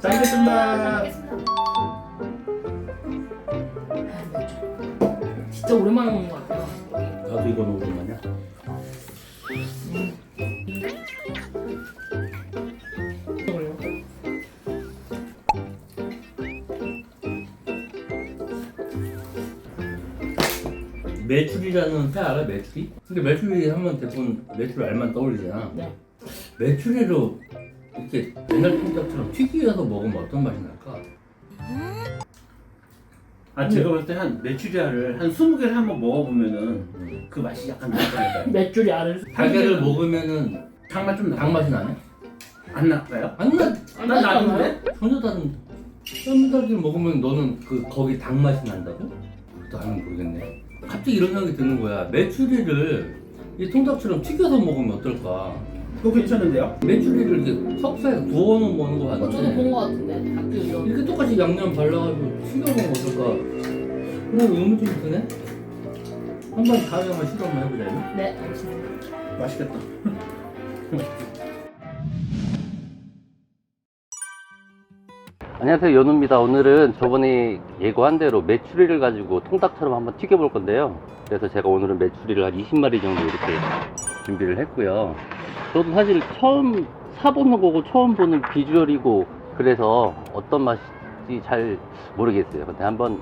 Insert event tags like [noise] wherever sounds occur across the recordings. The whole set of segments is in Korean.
잘 먹겠습니다. 아, 진짜 오랜만에 먹는 것 같아요. 나도 이거 거냐? 이걸 매출이라는 회 알아? 매출이? 근데 매출이 하면 대부분 매출 알만 떠올리잖아. 네. 매출이로 이렇게 옛날 통닭처럼 튀기어서 먹으면 어떤 맛이 날까? 아 제가 볼 때 한 메추리알을 한 20개를 한번 먹어보면은 그 맛이 약간 나니까요. 맷줄이 [laughs] 알을. 달걀을 먹으면은 장맛 좀 나. 닭맛이 나네? 안 날까요? 안 나. 안 난 나잖아요? 나는데? 전혀 다른 쌈닭을 먹으면 너는 그 거기 닭맛이 난다고? 나는 모르겠네. 갑자기 이런 생각이 드는 거야. 메추리를 이 통닭처럼 튀겨서 먹으면 어떨까? 그거 괜찮은데요? 메추리를 이렇게 석쇠에 구워놓은 먹는 거 어, 저도 봤는데 본것 같은데. 이런. 이렇게 똑같이 양념 발라가지고 튀겨먹으면 어떨까? 그런 의문 좀 드네? 한번 다음에 한번 시도 한번 해보자요. 네, 알겠습니다. 맛있겠다. [laughs] 안녕하세요 연우입니다. 오늘은 저번에 예고한 대로 메추리를 가지고 통닭처럼 한번 튀겨볼 건데요. 그래서 제가 오늘은 메추리를 한 20마리 정도 이렇게 준비를 했고요. 저도 사실 처음 사보는 거고 처음 보는 비주얼이고 그래서 어떤 맛인지 잘 모르겠어요. 근데 한번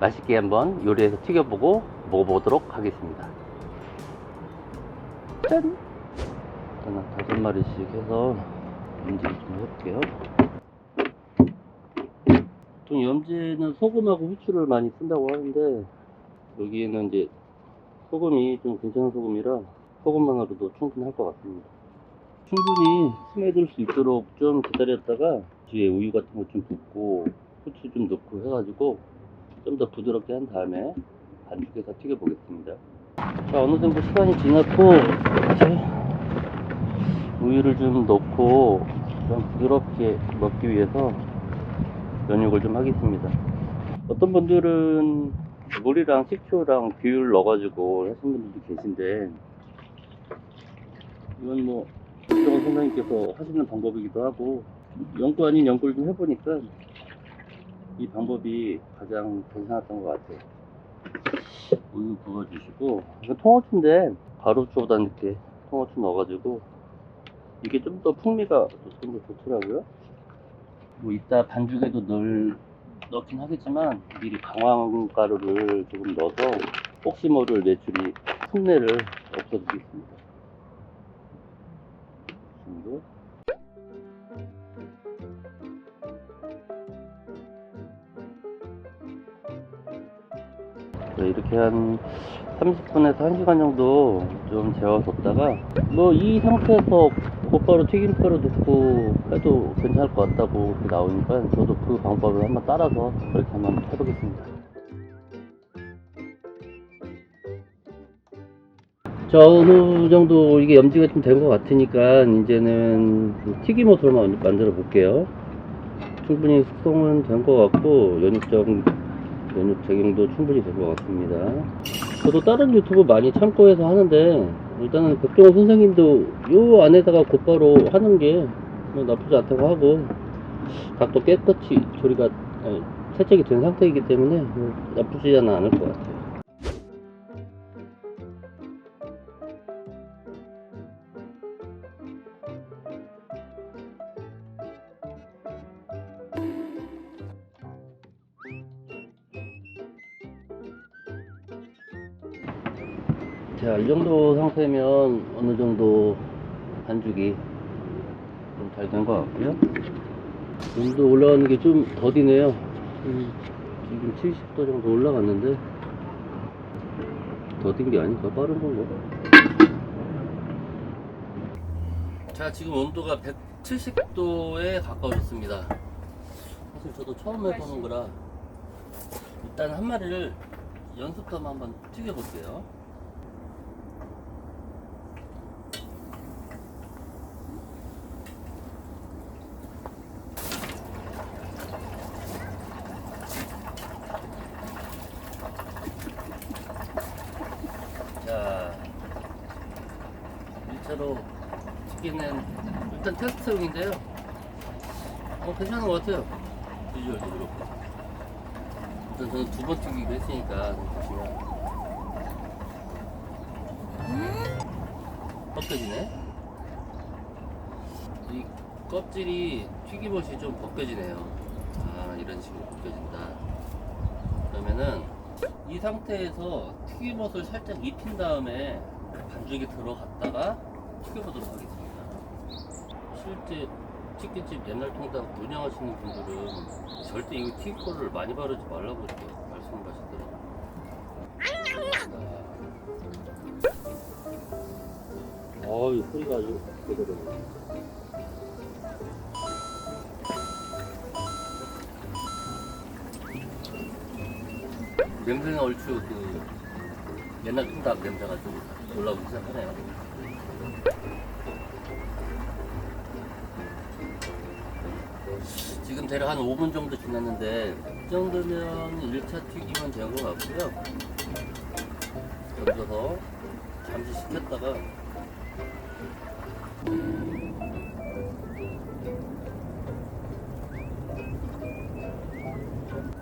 맛있게 한번 요리해서 튀겨보고 먹어보도록 하겠습니다. 짠! 일단 한 다섯 마리씩 해서 문지를 좀 해볼게요 보통 염지는 소금하고 후추를 많이 쓴다고 하는데 여기에는 이제 소금이 좀 괜찮은 소금이라 소금만으로도 충분할 것 같습니다. 충분히 스며들 수 있도록 좀 기다렸다가 뒤에 우유 같은 거 좀 붓고 후추 좀 넣고 해가지고 좀 더 부드럽게 한 다음에 반죽해서 튀겨 보겠습니다. 자 어느 정도 시간이 지났고 이제 우유를 좀 넣고 좀 부드럽게 먹기 위해서 연육을 좀 하겠습니다. 어떤 분들은 물이랑 식초랑 비율 넣어가지고 하시는 분들도 계신데 이건 뭐 박정원 선생님께서 하시는 방법이기도 하고 연구 아닌 연구를 좀 해보니까 이 방법이 가장 괜찮았던 것 같아요. 우유 부어주시고 이건 통후추인데 가루추보다 이렇게 통후추 넣어가지고 이게 좀 더 풍미가 좀 더 좋더라고요. 뭐 이따 반죽에도 넣을, 넣긴 하겠지만 미리 강황가루를 조금 넣어서 혹시 모를 매출이 흉내를 없애주겠습니다. 이 정도. 네, 이렇게 한 30분에서 1시간 정도 좀 재워뒀다가 뭐 이 상태에서 곧바로 튀김가루 넣고 해도 괜찮을 것 같다고 나오니까 저도 그 방법을 한번 따라서 그렇게 한번 해보겠습니다. 자 어느 정도 이게 염지가 좀 된 것 같으니까 이제는 그 튀김옷으로만 만들어 볼게요. 충분히 숙성은 된 것 같고 연육적 연육 적용도 충분히 된 것 같습니다. 저도 다른 유튜브 많이 참고해서 하는데 일단은 백종원 선생님도 요 안에다가 곧바로 하는 게뭐 나쁘지 않다고 하고 닭도 깨끗이 조리가 아니, 세척이 된 상태이기 때문에 뭐 나쁘지는 않을 것 같아요. 자, 이 정도 상태면 어느 정도 반죽이 좀 잘 된 것 같고요. 온도 올라가는 게 좀 더디네요. 음, 지금 70도 정도 올라갔는데 더딘 게 아닌가 빠른 건가? 자, 지금 온도가 170도에 가까워졌습니다. 사실 저도 처음 해보는 거라 일단 한 마리를 연습하면 한번 튀겨볼게요. 자, 1차로 먹기는 일단 테스트용인데요. 어, 괜찮은 것 같아요. 비주얼도 그렇고. 일단 저는 두 번 튀기기로 했으니까 보시면 벗겨지네. 이 껍질이 튀김옷이 좀 벗겨지네요. 아 이런 식으로 벗겨진다. 그러면은 이 상태에서 튀김옷을 살짝 입힌 다음에 반죽에 들어갔다가 튀겨보도록 하겠습니다. 실제 치킨집 옛날 통닭 운영하시는 분들은 절대 이거 튀김거를 많이 바르지 말라고 말씀을 하시더라고요. 어이 소리가 아주 제대로. 냄새가 얼추 그 옛날 통닭 냄새가 좀 올라오기 시작하네요. 지금 대략 한 5분 정도 지났는데 이 정도면 1차 튀기면 된 것 같고요. 던져서 잠시 식혔다가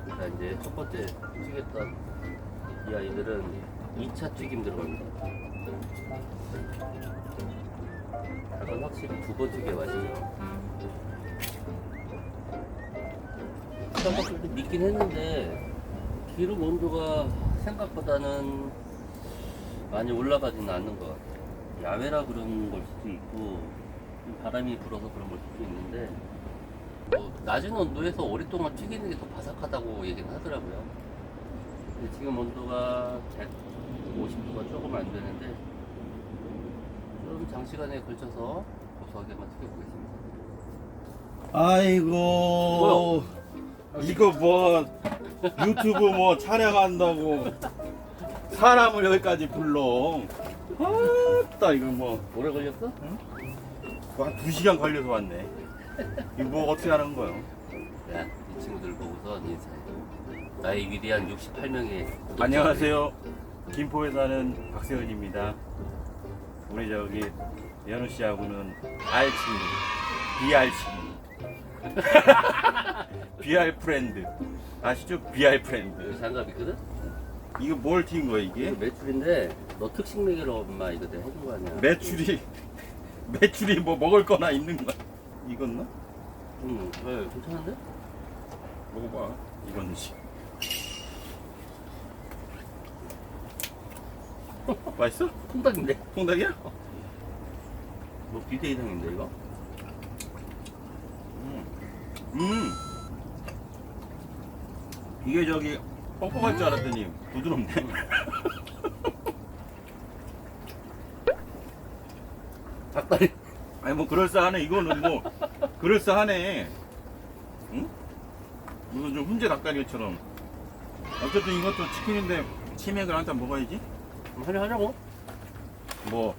자 이제 첫 번째 튀겼던 이 아이들은 2차 튀김 들어갑니다. 약간 확실히 두번 튀겨 맛이죠. 쌈밥도 믿긴 했는데 기름 온도가 생각보다는 많이 올라가지는 않는 것 같아요. 야외라 그런 걸 수도 있고 좀 바람이 불어서 그런 걸 수도 있는데 뭐 낮은 온도에서 오랫동안 튀기는 게 더 바삭하다고 얘기는 하더라고요. 근데 지금 온도가 150도가 조금 안 되는데 좀 장시간에 걸쳐서 고소하게만 튀겨보겠습니다. 아이고 이거 뭐 유튜브 뭐 촬영한다고 사람을 여기까지 불러 아따 이거 뭐 오래 걸렸어? 한 2시간 걸려서 왔네 이거 뭐 어떻게 하는 거예요? 야, 이 친구들 보고서 인사해. 나의 위대한 68명의 안녕하세요 김포에 사는 박세은입니다 우리 저기 연우 씨하고는 알친구 비알친구 [laughs] 비알 프렌드 아시죠? 비알 프렌드 여기 장갑 있거든? 이거 뭘 튄 거야 이거 이게? 매출인데 너 특식 메뉴로 엄마 이거 내가 해준 거 아니야? 매출이 [laughs] 매출이 뭐 먹을 거나 있는 거야 이건 나? 응, 왜 괜찮은데? 먹어봐 이건지 맛있어? 통닭인데? 통닭이야? 뭐 비대 이상인데 이거? 음 이게 저기 뻑뻑할 줄 알았더니 부드럽네 [laughs] 닭다리 아니 뭐 그럴싸하네 이거는 뭐 그럴싸하네 응? 무슨 좀 훈제 닭다리처럼 어쨌든 이것도 치킨인데 치맥을 한 잔 먹어야지 한잔 하자고? 뭐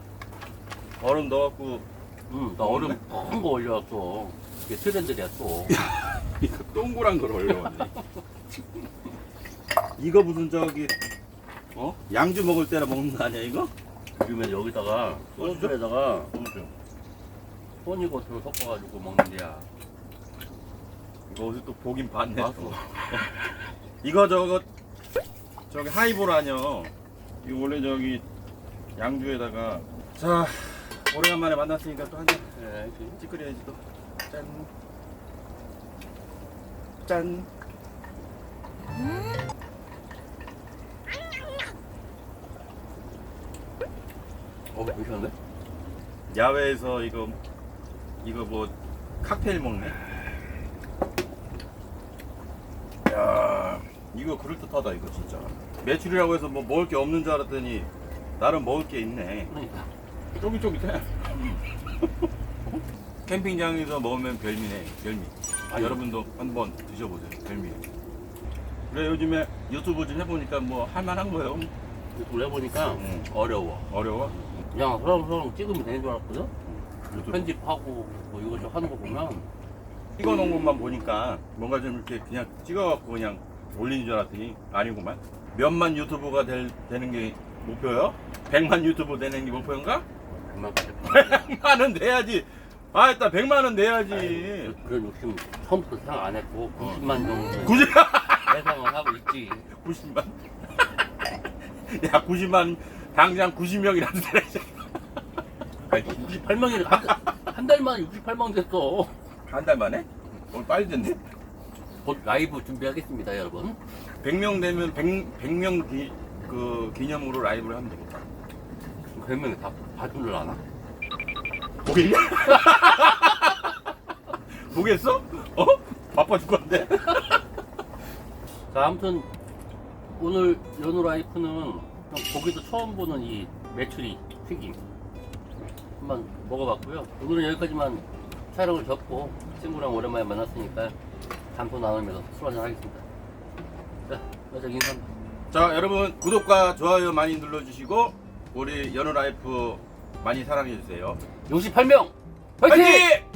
얼음 넣어갖고 응, 나 얼음 큰거 올려왔어. 이게 트렌드야 또. [laughs] 이거 동그란 걸 올려왔네 [laughs] 이거 무슨 저기 어? 양주 먹을 때나 먹는 거 아니야 이거? 그러면 여기다가 소스에다가 소주 허니버터를 섞어가지고 먹는 데야. 이거 어디 또 보긴 봤네. 또. [laughs] 이거 저거 저기 하이볼 아니야 이거 원래 저기 양주에다가 자 오래간만에 만났으니까 또 한잔 네, 찌끄려야지 또 짠. 짠. 어, 괜찮은데? 야외에서 이거 이거 뭐 칵테일 먹네. 이거 그럴듯하다 이거 진짜. 매출이라고 해서 뭐 먹을 게 없는 줄 알았더니 나름 먹을 게 있네. 그러니까. 쫄깃쫄깃해. [laughs] 캠핑장에서 먹으면 별미네, 별미. 아, 여러분도 한번 드셔보세요, 별미. 그래 요즘에 유튜브 좀 해보니까 뭐 할만한 거예요. 유튜브 해보니까 응. 어려워. 어려워? 그냥 서렁서렁 찍으면 되는 줄 알았거든? 유튜브. 편집하고 뭐 이것저것 하는 거 보면 찍어놓은 것만 보니까 뭔가 좀 이렇게 그냥 찍어갖고 그냥 올리는 줄 알았더니 아니구만. 몇만 유튜브가 될, 되는 게 목표요? 백만 유튜브 되는 게 목표인가? 100만까지 100만 원 내야지. 아, 일단 100만 원 내야지. 그런 욕심 처음부터 생각 안 했고 90만 정도 90, [laughs] 예상을 하고 있지 90만. [laughs] 야, 90만 당장 90명이라도 되야지. 68명이래 한달 만에 68명 됐어 한 달 만에? 오늘 빨리 됐네. 곧 라이브 준비하겠습니다 여러분 100명 되면 100, 100 명 기, 그 기념으로 라이브를 하면 되겠다. 100명이 다줄 아나? 보겠냐? 보겠어? 어? 바빠 죽겠는데? [laughs] 자 아무튼 오늘 연우 라이프는 보기도 처음 보는 이 메추리 튀김 한번 먹어봤고요 오늘은 여기까지만 촬영을 접고 친구랑 오랜만에 만났으니까 담소 나누면서 술 한잔 하겠습니다 자 여자 인사합니다 자, 여러분 구독과 좋아요 많이 눌러주시고 우리 연우 라이프 많이 사랑해주세요. 68명 화이팅! 화이팅!